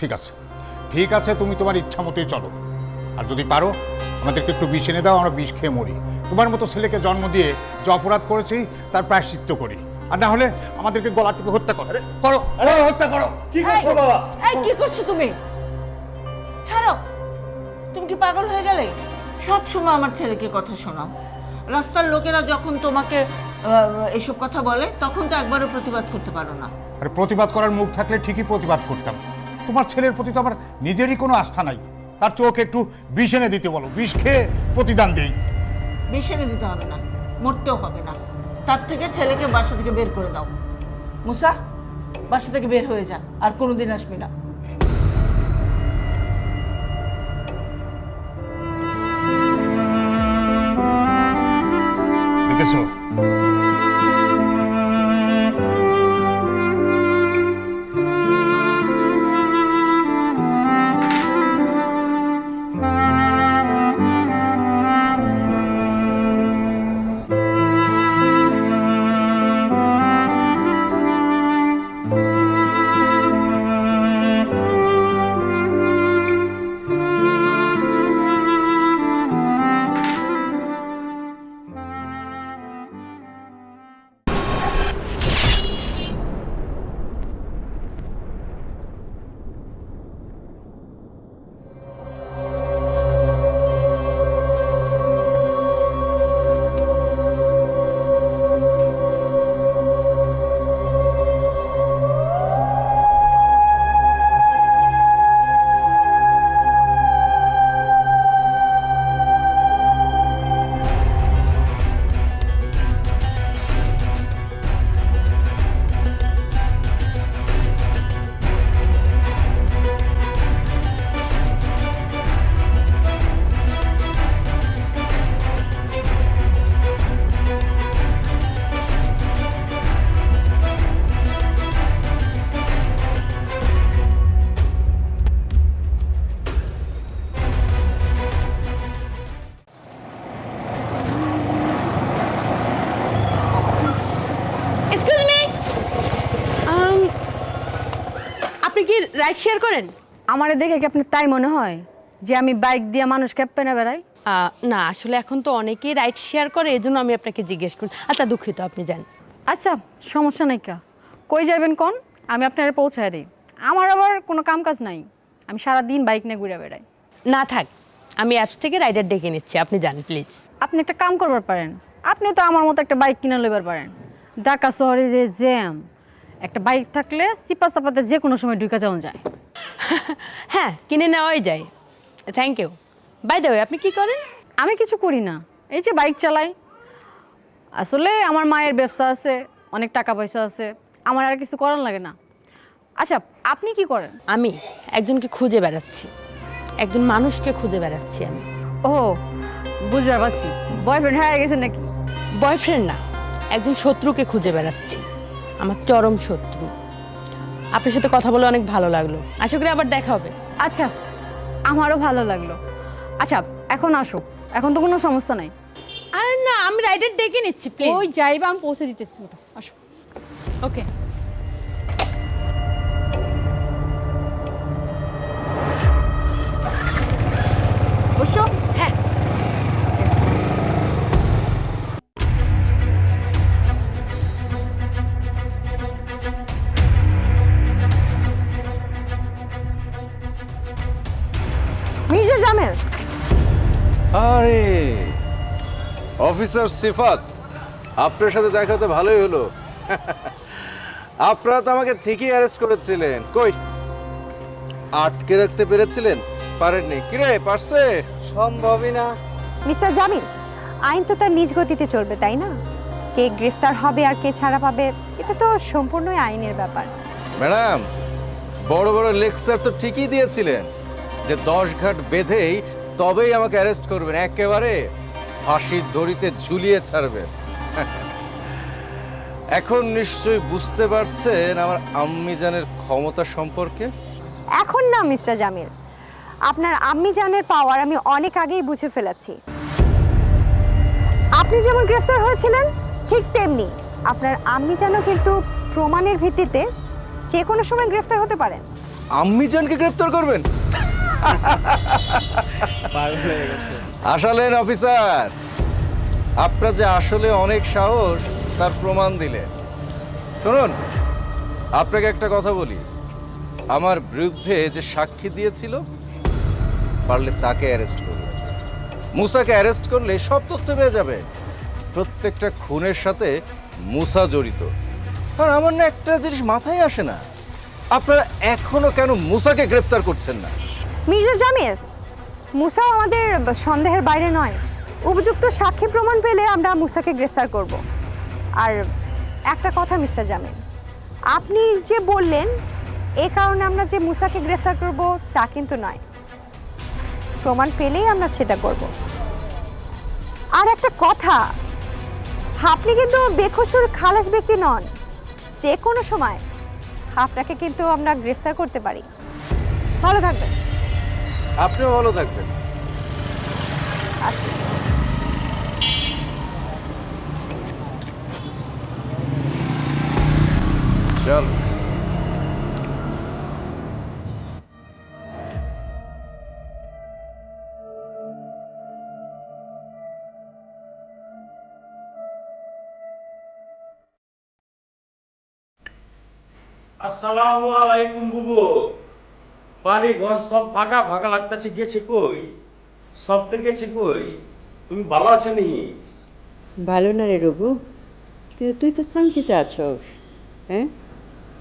ঠিক আছে। ঠিক আছে তুমি তোমার ইচ্ছা মতোই চলো। আর যদি পারো আমাদেরকে একটু বিষ এনে দাও আমরা বিষ খেয়ে মরি। তোমার মতো ছেলেকে জন্ম দিয়ে যে অপরাধ করেছি তার প্রায়শ্চিত্ত করি। আর না হলে আমাদেরকে গলা টিপে হত্যা করো। করো হত্যা করো। কি করছ বাবা? এই কি করছ তুমি? ছাড়ো। তুমি কি পাগল হয়ে গেলে? সব সময় আমার ছেলেকে কথা শোনাও। রাস্তার লোকেরা যখন তোমাকে এসব কথা বলে তখন তো একবারও প্রতিবাদ করতে পারো না। আর প্রতিবাদ করার মুখ থাকলে ঠিকই প্রতিবাদ করতাম। তোমার ছেলের প্রতি তো আমার নিজেরই কোনো আস্থা নাই। তার চোখ একটু বিষ এনে দিতে বলো। বিষ খেয়ে প্রতিদান দেই। বিষ এনে দিতে হবে না। মরতেও হবে না। তার থেকে ছেলেকে বাসা থেকে বের করে দাও। মুসা বাসা থেকে বের হয়ে যা। আর কোনোদিন আসবি না। দেখেছ? আপনি কি রাইড শেয়ার করেন? আমারে দেখে কি আপনার তাই মনে হয়? যে আমি বাইক দিয়ে মানুষ ক্যাপ্পে না বেড়াই? আহ, না আসলে এখন তো অনেকেই রাইড শেয়ার করে এই জন্য আমি আপনাকে জিজ্ঞেস করি। আচ্ছা দুঃখিত আপনি যান। আচ্ছা সমস্যা নাই কা। কই যাবেন কোন? আমি আপনারে পৌঁছায় দিই। আমার আবার কোনো কাম কাজ নাই। আমি সারা দিন বাইক নিয়ে ঘুরে বেড়াই। না থাক। আমি অ্যাপস থেকে রাইডার ডেকে নিচ্ছি। আপনি যান প্লিজ আপনি একটা কাম করবার পারেন। আপনিও তো আমার মতো একটা বাইক কিনে লইবার পারেন। ঢাকা শহরে যে জ্যাম একটা বাইক থাকলে চিপা চাপাতে যে কোনো সময় ঢুকে যাওয়া যায়। হ্যাঁ কিনে নেওয়াই যায়। Thank you by the way আপনি কি করেন? আমি কিছু করি না। এই যে বাইক চালাই। আসলে আমার মায়ের ব্যবসা আছে অনেক টাকা পয়সা আছে আমার আর কিছু করার লাগে না। আচ্ছা আপনি কি করেন? আমি একজনকে খুঁজে বেড়াচ্ছি। একজন মানুষকে খুঁজে বেড়াচ্ছি আমি। ও বুঝতে পারছি। বয়ফ্রেন্ড হয়ে গেছে নাকি? বয়ফ্রেন্ড না একজন শত্রুকে খুঁজে বেড়াচ্ছি। আমার চরম শত্রু। আপনার সাথে কথা বলে অনেক ভালো লাগল। আশা করি আবার দেখা হবে। আচ্ছা আমারও ভালো লাগল। আচ্ছা এখন আসো। এখন তো কোনো সমস্যা নাই। আরে না আমি রাইডার ডেকে নিচ্ছি ওই যাইবা আমি পৌঁছে দিতেছি। ওটা আসো। ওকে। অফিসার সিফাত আপনার সাথে দেখা তো ভালোই হলো। আপনারা তো আমাকে ঠিকই অ্যারেস্ট করেছিলেন। কই? আটকে রাখতে পেরেছিলেন? পারেননি। কিরে পারছে? সম্ভবই না। মিস্টার জামিল আইন তো তার নিজ গতিতে চলবে তাই না? কে গ্রেফতার হবে আর কে ছাড়া পাবে এটা তো সম্পূর্ণই আইনের ব্যাপার। ম্যাডাম বড় বড় লেকচার তো ঠিকই দিয়েছিলেন যে দশ ঘাট বেঁধেই তবেই আমাকে অ্যারেস্ট করবেন একেবারে। ফাঁসির দড়িতে ঝুলিয়ে ছাড়বে। এখন নিশ্চয়ই বুঝতে পারছেন আমার আম্মিজানের ক্ষমতা সম্পর্কে? এখন না মিস্টার জামিল। আপনার আম্মি জানের পাওয়ার আমি অনেক আগেই বুঝে ফেলেছি। আপনি যেমন গ্রেফতার হয়েছিলেন ঠিক তেমনি আপনার আম্মি জানও কিন্তু প্রমাণের ভিত্তিতে যে কোনো সময় গ্রেফতার হতে পারেন। আম্মিজানকে গ্রেফতার করবেন? আসলেন, অফিসার। আপনার যে আসলে অনেক সাহস, তার প্রমাণ দিলে শুনুন, আপনাকে একটা কথা বলি। আমার বিরুদ্ধে যে সাক্ষী দিয়েছিল, পারলে তাকে অ্যারেস্ট করুন। মুসাকে অ্যারেস্ট করলে সব তথ্য পেয়ে যাবে। প্রত্যেকটা খুনের সাথে মুসা জড়িত। আর আমার না একটা জিনিস মাথায় আসে না। আপনারা এখনও কেন মুসাকে গ্রেপ্তার করছেন না? মির্জা জামির মুসাও আমাদের সন্দেহের বাইরে নয়। উপযুক্ত সাক্ষী প্রমাণ পেলে আমরা মুসাকে গ্রেফতার করব। আর একটা কথা, মিস্টার জামিন আপনি যে বললেন, এ কারণে আমরা যে মুসাকে গ্রেফতার করব, তা কিন্তু নয়। প্রমাণ পেলেই আমরা সেটা করব। আর একটা কথা, আপনি কিন্তু বেখসুর খালাস ব্যক্তি নন। যে কোনো সময় আপনাকে কিন্তু আমরা গ্রেফতার করতে পারি। ভালো থাকবেন। আপনিও ভালো থাকবেন। আসি। চল। আসসালামু আলাইকুম বুবু। বাড়ি ঘর সব ফাঁকা ফাঁকা লাগতেছে গেছে কই? সব তো গেছে কই? তুমি ভালো আছো নি? ভালো না রে রঘু। কিন্তু তুই তো শান্তিতে আছো হ্যাঁ?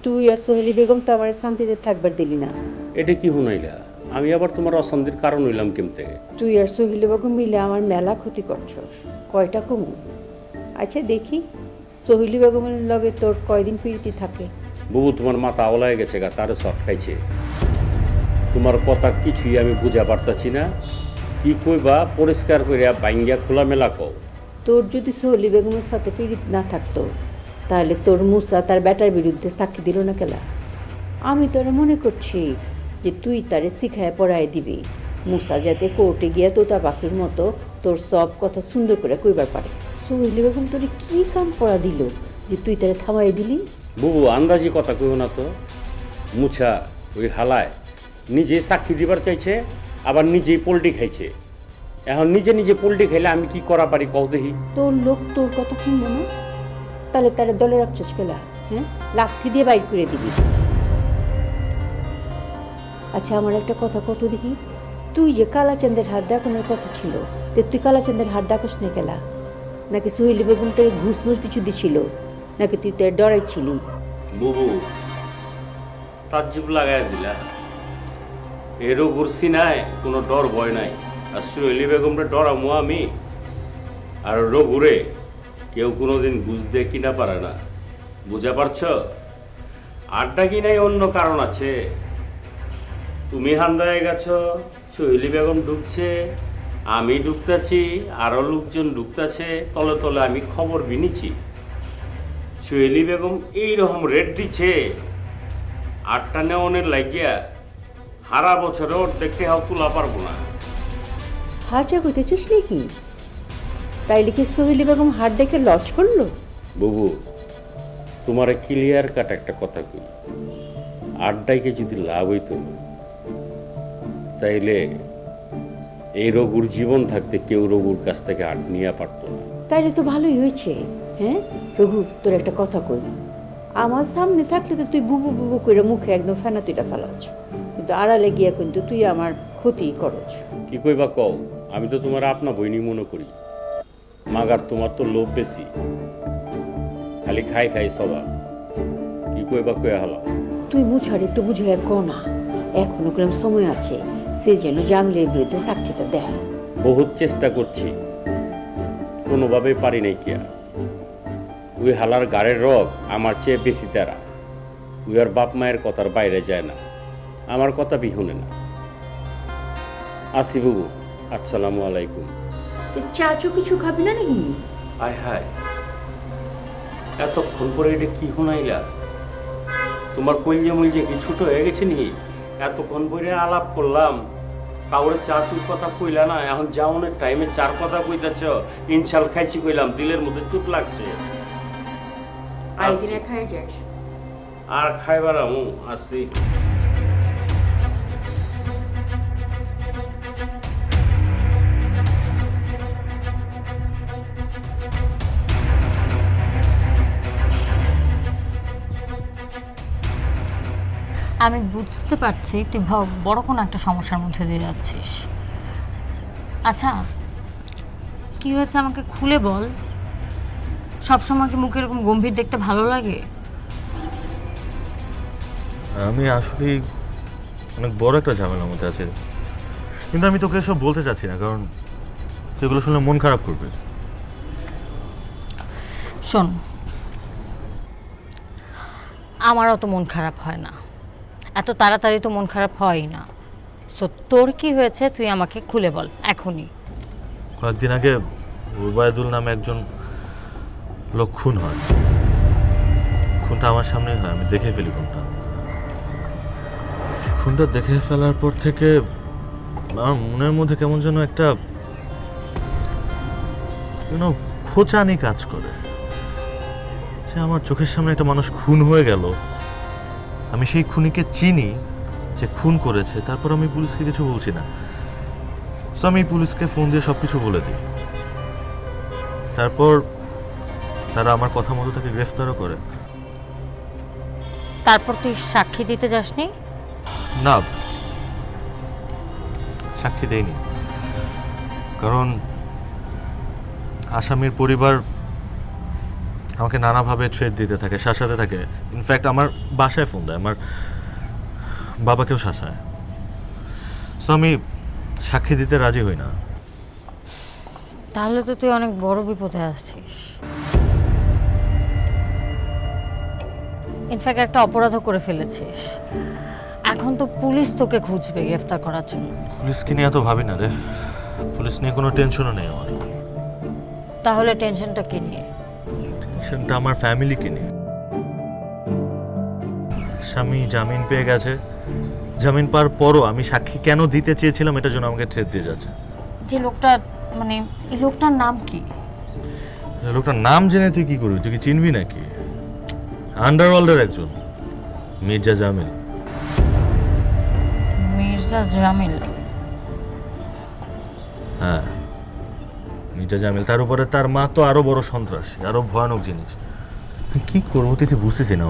তুই আর সোহেলি বেগম তো আমার শান্তিতে থাকবার দিলি না। এটা কি শুনাইলা আমি আবার তোমার অশান্তির কারণ হইলাম কেমতে? তুই আর সোহেলি বেগম মিলে আমার মেলা ক্ষতি করছ কয়টা কমু? আচ্ছা দেখি। সোহেলি বেগমের লগে তোর কয়দিন ফিরতি থাকে? বুবু তোমার মাথা আওলায় গেছে গা তারও সব খাইছে। তোমার কথা কিছুই আমি বুঝা পারতাছি না। কি কইবা পরিষ্কার করিয়া বাইঙ্গা খোলামেলা কও। তোর যদি সোহেলি বেগমের সাথে পীড়িত না থাকতো তাহলে তোর মুসা তার ব্যাটার বিরুদ্ধে সাক্ষী দিল না কেলা? আমি তোরা মনে করছি যে তুই তারে শিখায় পড়ায় দিবি। মুসা যাতে কোর্টে গিয়া তোতা পাখির মতো তোর সব কথা সুন্দর করে কইবার পারে। সোহেলি বেগম তোরে কি কাম পড়া দিল যে তুই তারে থামাই দিলি? বুবু আন্দাজি কথা কইও না তো। মুছা ওই হালায়। নিজে সাক্ষী দিবার চাইছে আবার নিজেই পোল্ট্রি খাইছে। এখন নিজে নিজে পোল্ট্রি খাইলে আমি কি করা পারি কও দেখি? তোর লোক তোর কথা শুনব না? তাহলে তারা দলে রাখছিস কেলা হ্যাঁ? লাঠি দিয়ে বাইর করে দিবি। আচ্ছা আমার একটা কথা কত দেখি? তুই যে কালাচাঁদের হাত ডাকানোর কথা ছিল তো তুই কালাচাঁদের হাত ডাকস না কেলা? নাকি সুহেলি বেগম তোর ঘুষ মুস কিছু দিছিল? নাকি তুই তোর ডরাইছিলি? বুবু তাজ্জুব লাগাই দিলা। এরও ঘুরছি নাই, কোনো ডর ভয় নাই। আর সুহেলি বেগমরে ডরামো আমি। আর রঘুরে, কেউ কোনো দিন বুঝতে কিনা পারে না। বুঝা পারছ? আড্ডা কি নাই, অন্য কারণ আছে। তুমি হান্দায় গেছো, সোহেলি বেগম ঢুকছে আমি ঢুকতেছি আরও লোকজন ঢুকতেছে তলে তলে আমি খবর বিনিছি। সোহেলি বেগম এইরকম রেট দিচ্ছে আটটা নেওয়ানের লাগিয়া হারা বছরে ওর দেখতে হাও তুলা পারব না। হাজা কইতেছিস নাকি? তাইলে কি সোহেলি বেগম হাত ডেকে লস করল? বুবু তোমার ক্লিয়ার কাট একটা কথা কই। আড্ডাইকে যদি লাভ হইতো তাইলে এই রঘুর জীবন থাকতে কেউ রঘুর কাছ থেকে আট নিয়ে পারতো না। তাইলে তো ভালোই হয়েছে হ্যাঁ? রঘু তোর একটা কথা কই। আমার সামনে থাকলে তো তুই বুবু বুবু করে মুখে একদম ফেনা তুইটা ফেলাচ্ছ। কিন্তু আড়ালে গিয়া কিন্তু তুই আমার ক্ষতি করছ কি কইবা কও? আমি তো তোমার আপনা বইনি মনে করি। মাগার তোমার তো লোভ বেশি। খালি খাই খাই সবা কি কইবা কইয়া হলা? তুই মুছার একটু বুঝে এক না। এখনও কিরম সময় আছে? সে যেন জামিলের বিরুদ্ধে সাক্ষীটা দেয়। বহুত চেষ্টা করছি। কোনোভাবে পারি নাই কিয়া ওই হালার গাড়ের রগ আমার চেয়ে বেশি তারা। ওই আর বাপ মায়ের কথার বাইরে যায় না। আমার কথা বিহুনে না। আসি বুবু আসসালামু আলাইকুম। চাচু কিছু খাবি না নাকি? আয় হায় এতক্ষণ পরে এটা কি শোনাইলা? তোমার কলজে মলজে কি ছোট হয়ে গেছে নি এতক্ষণ পরে আলাপ করলাম। কাউরে চাচুর কথা কইলা না এখন যাওনের টাইমে চার কথা কইতাছ। ইনশাল খাইছি কইলাম দিলের মধ্যে চুট লাগছে। আসি। খাই যাস। আর খাইবার আমু আসি বুঝতে পারছি তুই বড় কোনো একটা সমস্যার মধ্যে দিয়ে যাচ্ছিস। আচ্ছা কি হয়েছে আমাকে খুলে বল? সবসময় কি মুখে এরকম গম্ভীর দেখতে ভালো লাগে? আমি আসলে অনেক বড় একটা ঝামেলার মধ্যে আছি। কিন্তু আমি তোকে এসব বলতে চাচ্ছি না কারণ এগুলো শুনলে মন খারাপ করবে। শোন আমার অত মন খারাপ হয় না। এত তাড়াতাড়ি তো মন খারাপ হয়ই না। সো তোর কি হয়েছে? তুই আমাকে খুলে বল, এখনই। কয়েকদিন আগে ওবায়দুল নামে একজন লোক খুন হয়। খুনটা আমার সামনেই হয়, আমি দেখে ফেলি খুনটা খুনটা দেখে ফেলার পর থেকে আমার মনের মধ্যে কেমন যেন একটা যেন খোঁচানি কাজ করে। সে আমার চোখের সামনে একটা মানুষ খুন হয়ে গেল। আমি সেই খুনিকে চিনি যে খুন করেছে তারপর আমি পুলিশকে কিছু বলছি না। তো আমি পুলিশকে ফোন দিয়ে সব কিছু বলে দিই। তারপর তারা আমার কথা মতো তাকে গ্রেফতারও করে। তারপর তুই সাক্ষী দিতে যাসনি? না। সাক্ষী দেয়নি কারণ আসামির পরিবার আমাকে নানাভাবে থ্রেট দিতে থাকে শাসাতে থাকে। ইনফ্যাক্ট আমার বাসায় ফোন দেয় আমার বাবাকেও শাসায়। সো আমি সাক্ষী দিতে রাজি হই না। তাহলে তো তুই অনেক বড় বিপদে আছিস ইনফ্যাক্ট একটা অপরাধও করে ফেলেছিস। এখন তো পুলিশ তোকে খুঁজবে গ্রেফতার করার জন্য। পুলিশকে নিয়ে এত ভাবি না রে। পুলিশ নিয়ে কোনো টেনশনও নেই আমার। তাহলে টেনশনটা কি নিয়ে? টেনশনটা আমার ফ্যামিলিকে নিয়ে। স্বামী জামিন পেয়ে গেছে। জামিন পাওয়ার পরও আমি সাক্ষী কেন দিতে চেয়েছিলাম এটার জন্য আমাকে থ্রেট দিয়ে যাচ্ছে। যে লোকটা মানে এই লোকটার নাম কি? লোকটার নাম জেনে তুই কি করবি? তুই কি চিনবি নাকি? আন্ডারওয়ার্ল্ডের একজন মির্জা জামিল। মির্জা জামিল? হ্যাঁ। মির্জা জামিল তার উপরে তার মা তো আরও বড় সন্ত্রাসী আরও ভয়ানক জিনিস। কি করব তুই তো বুঝতেছি না।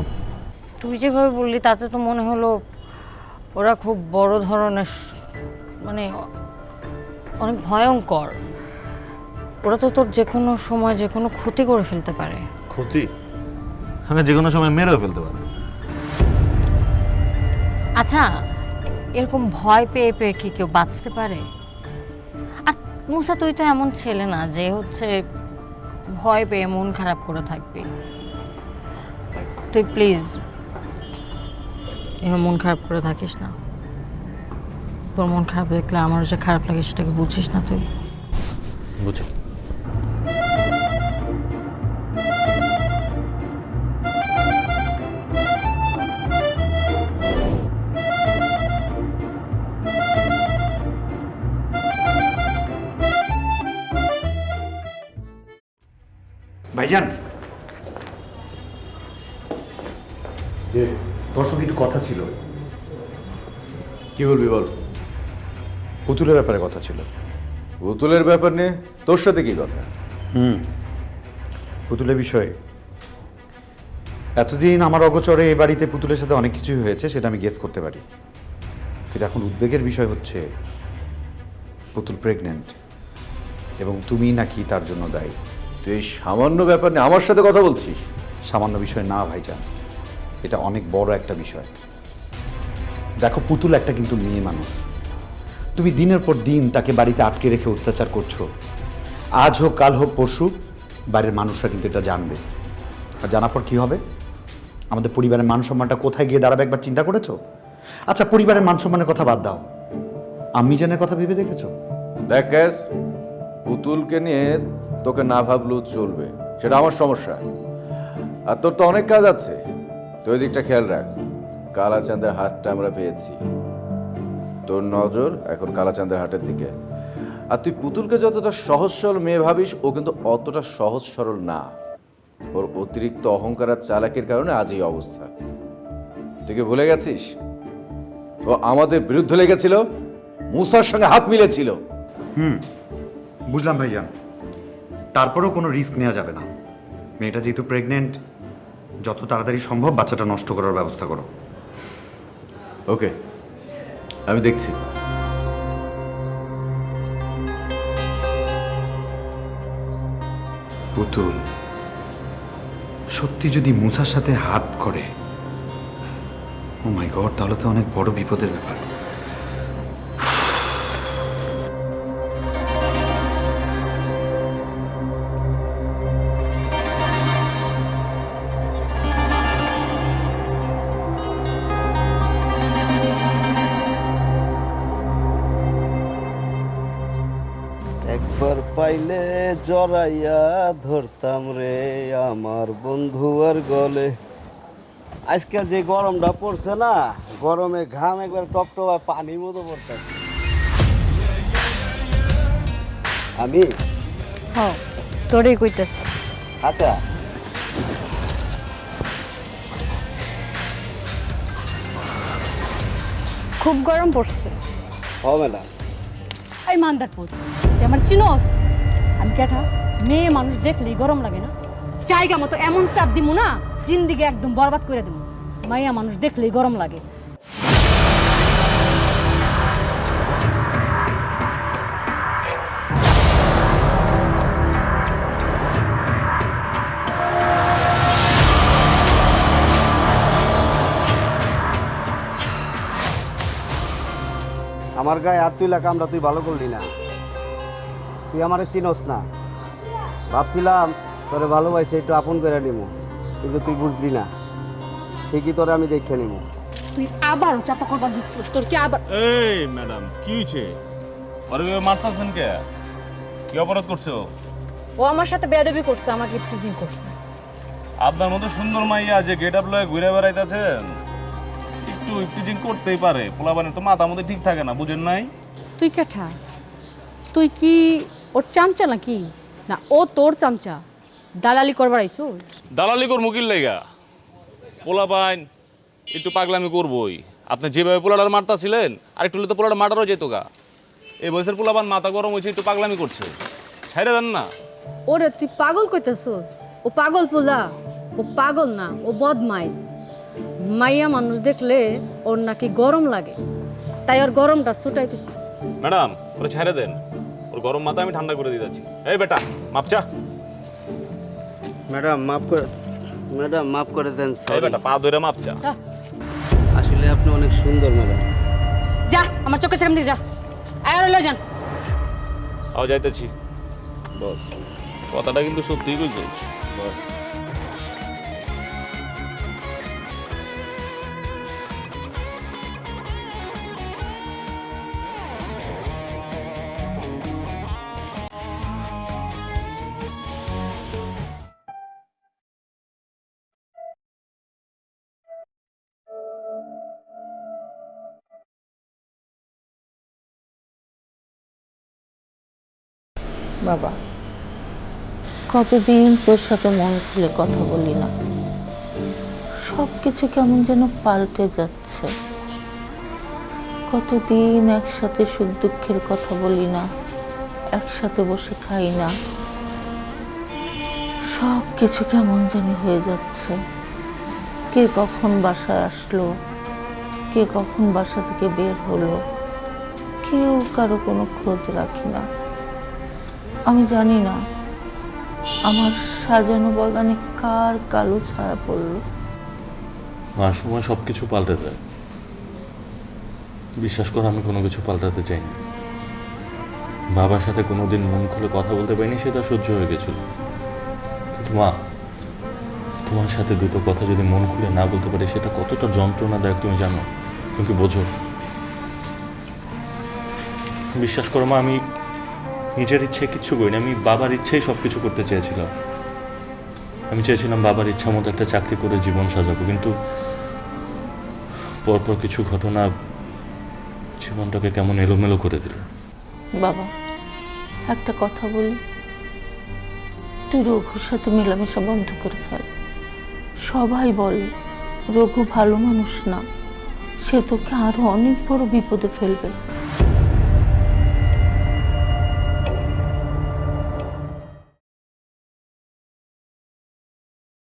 তুই যেভাবে বললি তাতে তো মনে হলো ওরা খুব বড় ধরনের মানে অনেক ভয়ঙ্কর। ওরা তো তোর যে কোনো সময় যে কোনো ক্ষতি করে ফেলতে পারে। ক্ষতি? হ্যাঁ যে কোনো সময় মেরেও ফেলতে পারে। আচ্ছা এরকম ভয় পেয়ে পেয়ে কি কেউ বাঁচতে পারে? মুসা তুই তো এমন ছেলে না যে হচ্ছে ভয় পেয়ে মন খারাপ করে থাকবি। তুই প্লিজ এবার মন খারাপ করে থাকিস না। তোর মন খারাপ দেখলে আমারও যে খারাপ লাগে সেটাকে বুঝিস না তুই। বুঝি। ভাইজান। যে তোর সঙ্গে একটু কথা ছিল। কি বলবি বল? পুতুলের ব্যাপারে কথা ছিল। পুতুলের ব্যাপার নিয়ে তোর সাথে কি কথা? হুম। পুতুলের বিষয়ে। এতদিন আমার অগোচরে এই বাড়িতে পুতুলের সাথে অনেক কিছুই হয়েছে সেটা আমি গেস করতে পারি। কিন্তু এখন উদ্বেগের বিষয় হচ্ছে পুতুল প্রেগনেন্ট এবং তুমি নাকি তার জন্য দায়ী। তুই এই সামান্য ব্যাপার নিয়ে আমার সাথে কথা বলছিস? সামান্য বিষয় না ভাইজান। এটা অনেক বড় একটা বিষয়। দেখো পুতুল একটা কিন্তু মেয়ে মানুষ। তুমি দিনের পর দিন তাকে বাড়িতে আটকে রেখে অত্যাচার করছ। আজ হোক কাল হোক পরশু বাইরের মানুষরা কিন্তু এটা জানবে। আর জানার পর কি হবে? আমাদের পরিবারের মান সম্মানটা কোথায় গিয়ে দাঁড়াবে একবার চিন্তা করেছ? আচ্ছা পরিবারের মান সম্মানের কথা বাদ দাও। আমি জানের কথা ভেবে দেখেছ? দেখ পুতুলকে নিয়ে তোকে না ভাবলেও চলবে, সেটা আমার সমস্যা। আর তোর তো অনেক কাজ আছে তুই দিকটা খেয়াল রাখ। কালাচাঁদের হাটটা আমরা পেয়েছি। তোর নজর এখন কালাচাঁদের হাটের দিকে। আর তুই পুতুলকে যতটা সহজ সরল মেয়ে ভাবিস, ও কিন্তু অতটা সহজ সরল না। ওর অতিরিক্ত অহংকার আর চালাকির কারণে আজ এই অবস্থা। তুই কি ভুলে গেছিস? ও আমাদের বিরুদ্ধে লেগেছিল, মুসার সঙ্গে হাত মিলেছিল। হুম, বুঝলাম ভাইজান। তারপরেও কোনো রিস্ক নেওয়া যাবে না। মেয়েটা যেহেতু প্রেগনেন্ট যত তাড়াতাড়ি সম্ভব বাচ্চাটা নষ্ট করার ব্যবস্থা করো। ওকে আমি দেখছি। পুতুল সত্যি যদি মুসার সাথে হাত করে ও মাই গড তাহলে তো অনেক বড় বিপদের ব্যাপার। পাইলে জড়াইয়া ধরতাম রে আমার বন্ধু আর গলে। আজকাল যে গরমটা পড়ছে না গরমে ঘাম একবার টপটপা পানির মতো পড়তেছে। আমি? হ তোরই কইতেছি। আচ্ছা। খুব গরম পড়ছে। হ ম্যাডাম। এই মান্দারপুর তুই আমার চিনোস? আমি কেটা মেয়ে মানুষ দেখলেই গরম লাগে না। জায়গা মতো এমন চাপ দিমু না, জিন্দিগি একদম বরবাদ করে দেবো মাইয়া মানুষ দেখলেই গরম লাগে। আমার গায়ে হাত তুইলা কামটা তুই ভালো করলি না। তুই আমারে চিনস না। ভাবছিলাম তোরে ভালোবাসে একটু আপন করে নিমু কিন্তু তুই বুঝলি না। ঠিকই তোরে আমি দেখে নিমু। তুই আবার চাপা করবার দিচ্ছিস তোর কি আবার এই ম্যাডাম কি হয়েছে আরে মারতাছেন কে? কি অপরাধ করছ? ও আমার সাথে বেয়াদবি করছে আমাকে টিজিং করছে। আপনার মতো সুন্দর মাইয়া যে গেট আপ লয়ে ঘুরে বেড়াইতেছেন একটু ইফটিজিং করতেই পারে। পোলাবানের তো মাথা মধ্যে ঠিক থাকে না বুঝেন নাই? তুই কেঠা তুই কি ওর চামচা নাকি? না ও তোর চামচা। দালালি করবার আইছো? দালালি কর মুকিল লেগা পোলাপাইন একটু পাগলামি করবই। আপনি যেভাবে পোলাটার মারতাছিলেন আর একটু তো পোলাটা মার্ডারও যেত গা। এই বয়সের পোলাপান মাথা গরম হয়েছে একটু পাগলামি করছে। ছাইরে দেন না। ওরে তুই পাগল কইতেছস? ও পাগল পোলা। ও পাগল না ও বদমাইশ। মাইয়া মানুষ দেখলে ওর নাকি গরম লাগে। তাই ওর গরমটা ছুটাইতেছে। ম্যাডাম ওরা ছেড়ে দেন। ওর গরম মাথা আমি ঠান্ডা করে দিয়ে যাচ্ছি। এই বেটা মাপচা ম্যাডাম মাফ করে ম্যাডাম মাফ করে দেন এই বেটা পা ধরে মাপচা আসলে আপনি অনেক সুন্দর ম্যাডাম। যা আমার চোখের সামনে যা। আর লয়ে যান আও যাইতেছি। বস। কথাটা কিন্তু সত্যি কইছিস বস। বাবা। কতদিন তোর সাথে মন খুলে কথা বলি না। সব কিছু কেমন যেন পাল্টে যাচ্ছে। কতদিন একসাথে সুখ দুঃখের কথা বলি না, একসাথে বসে খাই না। সব কিছু কেমন জানি হয়ে যাচ্ছে। কে কখন বাসায় আসলো, কে কখন বাসা থেকে বের হলো, কেউ কারও কোনো খোঁজ রাখি না। আমি জানি না। আমার সাজানো বাগানে কার কালো ছায়া পড়ল? মা সময় সব কিছু পাল্টে দেয়। বিশ্বাস করো, আমি কোনো কিছু পাল্টাতে চাই না। বাবার সাথে কোনোদিন মন খুলে কথা বলতে পারিনি, সেটা সহ্য হয়ে গেছিল। কিন্তু মা, তোমার সাথে দুটো কথা যদি মন খুলে না বলতে পারি, সেটা কতটা যন্ত্রণাদায়ক তুমি জানো, তুমি কি বোঝো? বিশ্বাস করো মা, আমি নিজের ইচ্ছে কিচ্ছু করিনি। আমি বাবার ইচ্ছেই সব কিছু করতে চেয়েছিলাম। আমি চেয়েছিলাম বাবার ইচ্ছা মতো একটা চাকরি করে জীবন সাজাবো, কিন্তু পরপর কিছু ঘটনা জীবনটাকে কেমন এলোমেলো করে দিল। বাবা, একটা কথা বলি। তুই রঘুর সাথে মেলামেশা বন্ধ করে ফেল। সবাই বলে, রঘু ভালো মানুষ না। সে তোকে আরও অনেক বড় বিপদে ফেলবে।